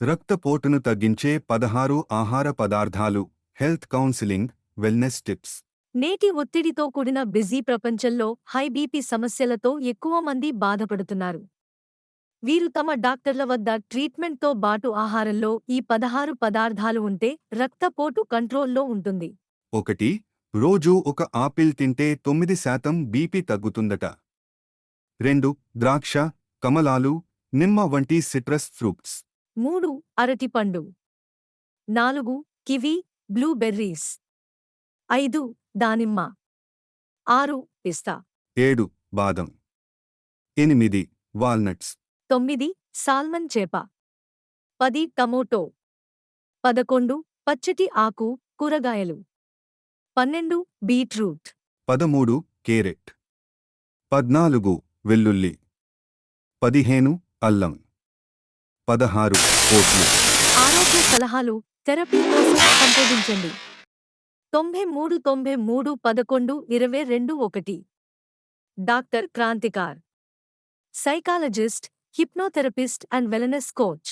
రక్తపోటును తగ్గించే పదహారు ఆహార పదార్థాలు హెల్త్ కౌన్సిలింగ్ వెల్నెస్ టిప్స్. నేటి ఒత్తిడితో కూడిన బిజీ ప్రపంచంలో హై బీపీ సమస్యలతో ఎక్కువ మంది బాధపడుతున్నారు. వీరు తమ డాక్టర్ల వద్ద ట్రీట్మెంట్తో బాటు ఆహారంలో ఈ పదహారు పదార్థాలు ఉంటే రక్తపోటు కంట్రోల్లో ఉంటుంది. ఒకటి రోజూ ఒక ఆపిల్ తింటే తొమ్మిది శాతం బీపీ తగ్గుతుందట. రెండు ద్రాక్ష కమలాలు నిమ్మ వంటి సిట్రస్ ఫ్రూట్స్. మూడు అరటిపండు నాలుగు కివి బ్లూబెర్రీస్ ఐదు దానిమ్మ. ఆరు పిస్తా. ఏడు బాదం. ఎనిమిది వాల్నట్స్. తొమ్మిది సాల్మన్ చేప. పది టమోటో. పదకొండు పచ్చటి ఆకు కూరగాయలు. పన్నెండు బీట్రూట్. పదమూడు కేరెట్. పద్నాలుగు వెల్లుల్లి. పదిహేను అల్లం. పదహారు ఆరోగ్య సలహాలు థెరపీ కోసం సంప్రదించండి. తొంభై మూడు తొంభై మూడు పదకొండు ఇరవై రెండు ఒకటి. Doctor Krantikar. Psychologist hypnotherapist and wellness coach.